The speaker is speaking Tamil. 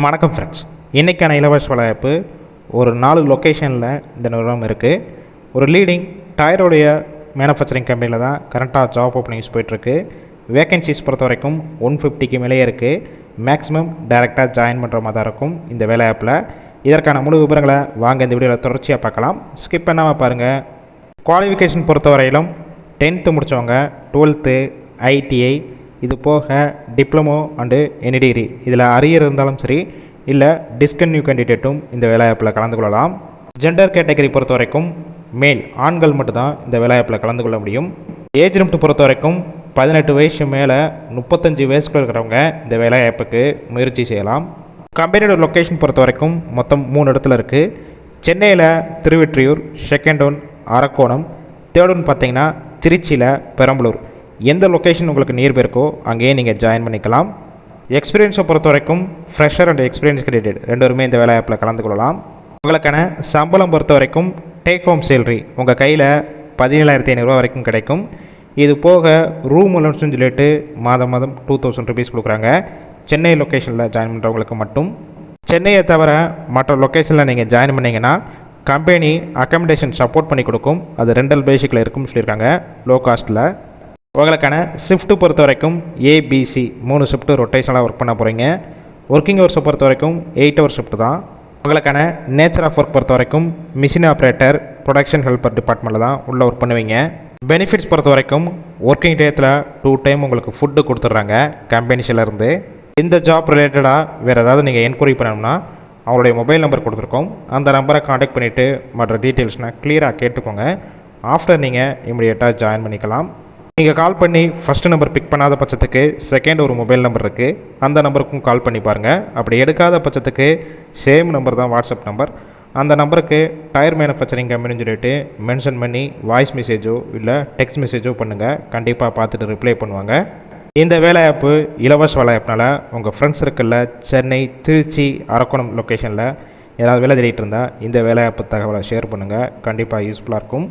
வணக்கம் ஃப்ரெண்ட்ஸ் இன்றைக்கான இலவச வளையப்பு ஒரு நாலு லொக்கேஷனில் இந்த நிறுவனம் இருக்குது ஒரு லீடிங் டயருடைய மேனுஃபேக்சரிங் கம்பெனியில் தான் கரண்ட்டாக ஜாப் ஓப்பனிங்ஸ் போயிட்டுருக்கு. வேகன்சிஸ் பொறுத்த வரைக்கும் ஒன் ஃபிஃப்டிக்கு மேலேயே இருக்குது மேக்ஸிமம் டைரெக்டாக ஜாயின் பண்ணுற மாதிரி தான் இருக்கும் இந்த வேலை ஆப்பில் இதற்கான முழு விவரங்களை வாங்க இந்த வீடியோவில் தொடர்ச்சியாக பார்க்கலாம். ஸ்கிப் பண்ணாமல் பாருங்கள் குவாலிஃபிகேஷன் பொறுத்தவரையிலும் டென்த்து முடித்தவங்க டுவெல்த்து ஐடிஐ இது போக diploma and any degree arrear arrear இருந்தாலும் சரி இல்லை டிஸ்கன்யூ கேண்டிடேட்டும் இந்த வேலைவாய்ப்பில் கலந்து கொள்ளலாம். ஜெண்டர் கேட்டகரி பொறுத்த வரைக்கும் மேல் ஆண்கள் மட்டும்தான் இந்த வேலைவாய்ப்பில் கலந்து கொள்ள முடியும். ஏஜ் லிமிட் பொறுத்த வரைக்கும் பதினெட்டு வயசு மேலே முப்பத்தஞ்சு வயசுக்குள்ள இருக்கிறவங்க இந்த வேலைவாய்ப்புக்கு முயற்சி செய்யலாம். கம்பெனியோட லொக்கேஷன் பொறுத்த வரைக்கும் மொத்தம் மூணு இடத்துல இருக்குது சென்னையில் திருவெற்றியூர் செகண்ட் ஒன் அரக்கோணம் தேர்டுன்னு பார்த்தீங்கன்னா திருச்சியில் பெரம்பலூர். எந்த லொக்கேஷன் உங்களுக்கு நியர்பை இருக்கோ அங்கேயே நீங்கள் ஜாயின் பண்ணிக்கலாம். எக்ஸ்பீரியன்ஸை பொறுத்த வரைக்கும் ஃப்ரெஷர் அண்ட் எக்ஸ்பீரியன்ஸ் கிரெடிட் ரெண்டுமே இந்த வேலை ஆப்பில் கலந்து கொள்ளலாம். உங்களுக்கான சம்பளம் பொறுத்த வரைக்கும் டேக் ஹோம் சேலரி உங்கள் கையில் பதினேழாயிரத்தி ஐநூறுரூவா வரைக்கும் கிடைக்கும். இது போக ரூம் அலோன்ஸ்னு சொல்லிட்டு மாதம் மாதம் டூ தௌசண்ட் ருபீஸ் கொடுக்குறாங்க. சென்னை லொக்கேஷனில் ஜாயின் பண்ணுறவங்களுக்கு மட்டும். சென்னையை தவிர மற்ற லொக்கேஷனில் நீங்கள் ஜாயின் பண்ணிங்கன்னா கம்பெனி அக்கமடேஷன் சப்போர்ட் பண்ணி கொடுக்கும். அது ரெண்டல் பேசிக்கில் இருக்கும்னு சொல்லியிருக்காங்க லோ காஸ்ட்டில் உங்களுக்கான ஷிஃப்ட்டு பொறுத்த வரைக்கும் ஏபிசி மூணு ஷிஃப்ட்டு ரொட்டேஷனலாக ஒர்க் பண்ண போகிறீங்க ஒர்க்கிங் ஹவர்ஸை பொறுத்த வரைக்கும் எயிட் ஹவர் ஷிஃப்ட் தான். உங்களுக்கான நேச்சர் ஆஃப் ஒர்க் பொறுத்த வரைக்கும் மிஷின் ஆப்ரேட்டர் ப்ரொடக்ஷன் ஹெல்பர் டிபார்ட்மெண்ட்டில் தான் உள்ளே ஒர்க் பண்ணுவீங்க. பெனிஃபிட்ஸ் பொறுத்த வரைக்கும் ஒர்க்கிங் டேத்தில் டூ டைம் உங்களுக்கு ஃபுட்டு கொடுத்துட்றாங்க கம்பெனிஸ்லேருந்து இந்த ஜாப் ரிலேட்டடாக வேறு ஏதாவது நீங்கள் என்கொயரி பண்ணணும்னா அவங்களுடைய மொபைல் நம்பர் கொடுத்துருக்கோம். அந்த நம்பரை காண்டாக்ட் பண்ணிவிட்டு மற்ற டீட்டெயில்ஸ்னால் க்ளியராக கேட்டுக்கோங்க. ஆஃப்டர் நீங்கள் இமிடியேட்டாக ஜாயின் பண்ணிக்கலாம். நீங்கள் கால் பண்ணி ஃபஸ்ட்டு நம்பர் பிக் பண்ணாத பட்சத்துக்கு செகண்ட் ஒரு மொபைல் நம்பர் இருக்குது அந்த நம்பருக்கும் கால் பண்ணி பாருங்கள் அப்படி எடுக்காத பட்சத்துக்கு சேம் நம்பர் தான் வாட்ஸ்அப் நம்பர் அந்த நம்பருக்கு டயர் மேனுஃபேக்சரிங் கம்பெனின்னு சொல்லிட்டு மென்ஷன் பண்ணி வாய்ஸ் மெசேஜோ இல்லை டெக்ஸ்ட் மெசேஜோ பண்ணுங்கள் கண்டிப்பாக பார்த்துட்டு ரிப்ளை பண்ணுவாங்க. இந்த வேலை ஆப்பு இலவச வேலைவாய்ப்புனால உங்கள் ஃப்ரெண்ட்ஸ் சர்க்கிளில் சென்னை திருச்சி அரக்கோணம் லொக்கேஷனில் ஏதாவது வேலை தேடிட்டு இருந்தால் இந்த வேலைவாய்ப்பு தகவலை ஷேர் பண்ணுங்கள் கண்டிப்பாக யூஸ்ஃபுல்லாக இருக்கும்.